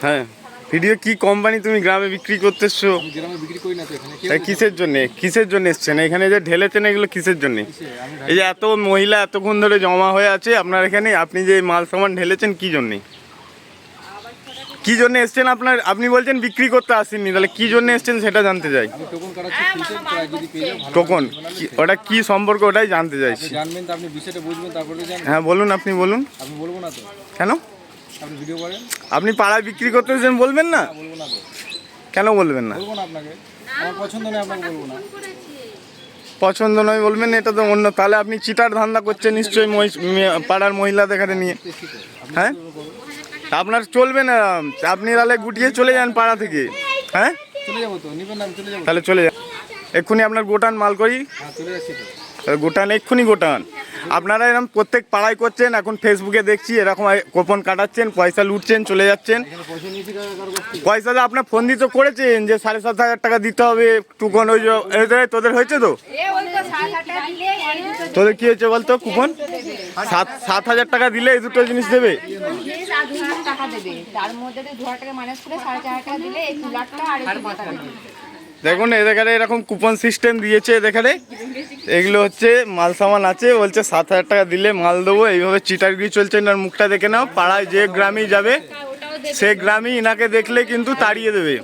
হ্যাঁ। ভিডিও কি কোম্পানি তুমি গ্রামে বিক্রি করতেছো? আমি গ্রামে বিক্রি করি না তো এখানে। কে তা কিসের জন্য? কিসের জন্য এসছেন? এখানে যে ঢেলেছেন এগুলো কিসের জন্য? এই যে এত মহিলা এতক্ষণ ধরে জমা হয়ে আছে আপনার এখানে আপনি যে মাল সামান ঢেলেছেন কি জন্যে? কি জন্য এসছেন আপনার? আপনি বলছেন বিক্রি করতে আসেননি তাহলে কি জন্য এসছেন সেটা জানতে চাই। আমি টোকন। কি- ওটা কি সম্পর্ক ওটাই জানতে চাইছি। জানবেন তো আপনি বিষয়টা বুঝবেন তারপরে জানবেন। হ্যাঁ বলুন আপনি বলুন। কেন? আপনি ভিডিও করেন। আপনি পাড়ায় বিক্রি করতে এসেছেন বলবেন না? বলব না কেন বলবেন না? বলব না আপনাকে। আমার পছন্দ নেই আপনাকে বলব না। পছন্দ নয় বলবেন এটা তো অন্য। তাহলে আপনি চিটার ধান্দা করছেন নিশ্চয়ই পাড়ার মহিলাদের এখানে নিয়ে হ্যাঁ? আপনার চলবে না আপনি তাহলে গুটিয়ে চলে যান পাড়া থেকে। হ্যাঁ? চলে যাব তো নিবেন না চলে যাব। তাহলে চলে যান। এক্ষুনি আপনার গোটান মাল করি। গোটান, এক্ষুনি গোটান। আপনারা এরকম প্রত্যেক পাড়ায় করছেন, এখন ফেসবুকে দেখছি, এরকম কোপন কাটাচ্ছেন, পয়সা লুটছেন, চলে যাচ্ছেন। পয়সা তো আপনার ফোন দিয়ে তো করেছেন, যে সাড়ে সাত হাজার টাকা দিতে হবে টুকন ওই যে তোদের হয়েছে তো? তোদের কি হয়েছে বলতো কুপন সাত সাত হাজার টাকা দিলে এই দুটো জিনিস দেবে। তার মধ্যে দেখুন এখানে এরকম কুপন সিস্টেম দিয়েছে এখানে এগুলো হচ্ছে মাল সামান আছে বলছে সাত হাজার টাকা দিলে মাল দেবো, এইভাবে চিটারগিরি চলছে, এনার মুখটা দেখে নাও, পাড়ায় যে গ্রামেই যাবে, সে গ্রামেই ইনাকে দেখলে কিন্তু তাড়িয়ে দেবে।